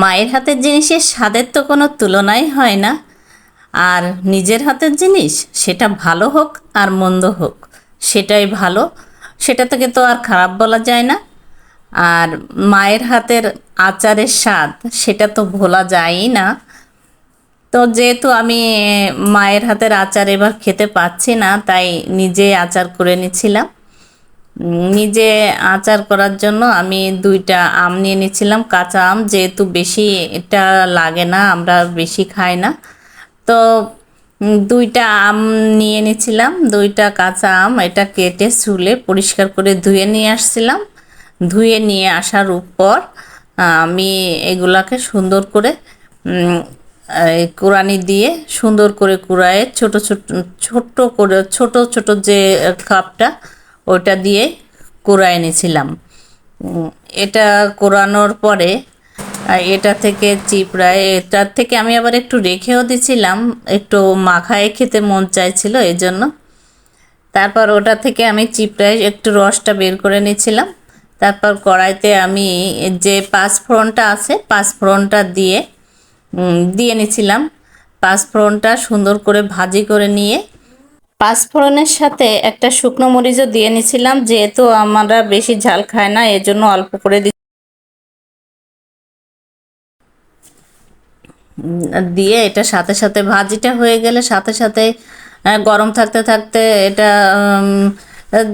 মায়ের হাতের জিনিসের স্বাদের তো কোনো তুলনাই হয় না। আর নিজের হাতের জিনিস, সেটা ভালো হোক আর মন্দ হোক, সেটাই ভালো। সেটা থেকে তো আর খারাপ বলা যায় না। আর মায়ের হাতের আচারের স্বাদ, সেটা তো ভোলা যায়ই না। তো যেহেতু আমি মায়ের হাতের আচার এবার খেতে পাচ্ছি না, তাই নিজে আচার করে নিছিলাম নিজে আচার করার জন্য আমি দুইটা আম নিয়ে নিয়েছিলাম। কাঁচা আম যেহেতু বেশি এটা লাগে না আমরা বেশি খাই না। তো দুইটা আম নিয়ে নিয়েছিলাম দুইটা কাঁচা আম এটা কেটে শুলে পরিষ্কার করে ধুয়ে নিয়ে আসছিলাম। ধুয়ে নিয়ে আসার পর আহ, আমি এগুলাকে সুন্দর করে কোরানি দিয়ে সুন্দর করে কুড়ায়ে ছোট ছোট ছোট করে ছোট ছোট যে কাপটা ওটা দিয়ে কুড়ায় এনেছিলাম এটা কোরানোর পরে এটা থেকে চিপড়ায়, এটার থেকে আমি আবার একটু রেখেও দিছিলাম, একটু মাখায় খেতে মন চাইছিল এই জন্য তারপর ওটা থেকে আমি চিপড়ায় একটু রসটা বের করে নিয়েছিলাম তারপর কড়াইতে আমি যে পাঁচফোড়নটা আছে, পাঁচফোড়নটা দিয়ে দিয়ে নিছিলাম। পাঁচফোড়নটা সুন্দর করে ভাজি করে নিয়ে পাঁচফোড়নের সাথে একটা শুকনো মরিচও দিয়ে নিছিলাম যেহেতু আমরা বেশি ঝাল খাই না এজন্য অল্প করে দিয়ে এটা সাথে সাথে ভাজিটা হয়ে গেলে সাথে সাথে গরম থাকতে থাকতে এটা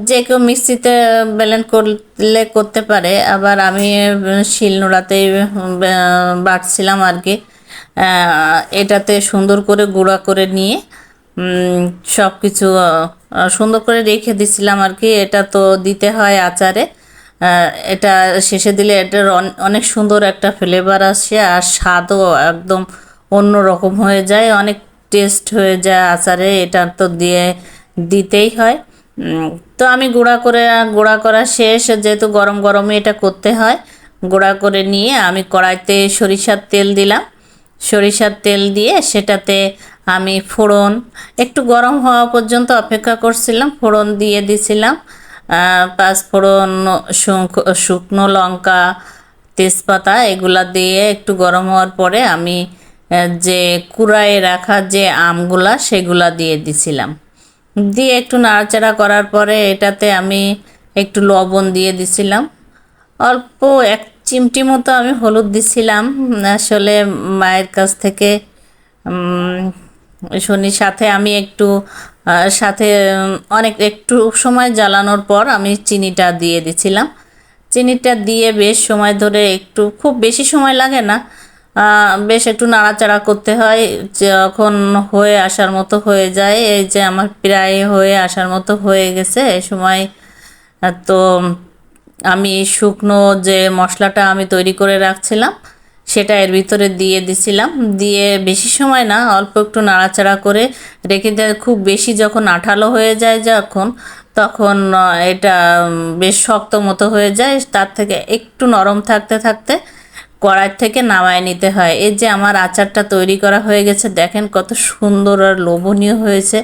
যে কেউ মিক্সিতে ব্লেন্ড করলে করতে পারে আবার আমি উম, শিলনোড়াতেই উম, বাটছিলাম আর কি। এটাতে সুন্দর করে গুঁড়া করে নিয়ে সব কিছু সুন্দর করে রেখে দিছিলাম আর কি। এটা তো দিতে হয় আচারে। এটা শেষে দিলে এটার অনেক সুন্দর একটা ফ্লেভার আসে আর স্বাদও একদম অন্য রকম হয়ে যায়। অনেক টেস্ট হয়ে যায় আচারে, এটা তো দিয়ে দিতেই হয়। তো আমি গুঁড়া করে, গুঁড়া করা শেষ। যেহেতু গরম গরমে এটা করতে হয়, গুঁড়া করে নিয়ে আমি কড়াইতে সরিষার তেল দিলাম। সরিষার তেল দিয়ে সেটাতে আমি ফোড়ন, একটু গরম হওয়া পর্যন্ত অপেক্ষা করছিলাম, ফোড়ন দিয়ে দিছিলাম। পাঁচফোড়ন শুঁক- শুকনো লঙ্কা, তেজপাতা, এগুলা দিয়ে একটু গরম হওয়ার পরে আমি যে কুড়ায়ে রাখা যে আমগুলা, সেগুলা দিয়ে দিছিলাম। দিয়ে একটু নাড়াচাড়া করার পরে এটাতে আমি একটু লবণ দিয়ে দিছিলাম। অল্প এক চিমটি মতো আমি হলুদ দিছিলাম। আসলে মায়ের কাছ থেকে শনির সাথে আমি একটু সাথে অনেক, একটু সময় জ্বালানোর পর আমি চিনিটা দিয়ে দিছিলাম। চিনিটা দিয়ে বেশ সময় ধরে একটু, খুব বেশি সময় লাগে না। বেশ একটু নাড়াচাড়া করতে হয়। যখন হয়ে আসার মতো হয়ে যায়, এই যে আমার প্রায় হয়ে আসার মতো হয়ে গেছে এই সময়, তো আমি শুকনো যে মশলাটা আমি তৈরি করে রাখছিলাম সেটা এর ভিতরে দিয়ে দিছিলাম। দিয়ে বেশি সময় না, অল্প একটু নাড়াচাড়া করে রেখে দেয়। খুব বেশি যখন আঠালো হয়ে যায় যখন, তখন এটা বেশ শক্ত মতো হয়ে যায়। তার থেকে একটু নরম থাকতে থাকতে কড়াই থেকে নামায় নিতে হয়। এই যে আমার আচারটা তৈরি করা হয়ে গেছে, দেখেন কত সুন্দর আর লোভনীয় হয়েছে।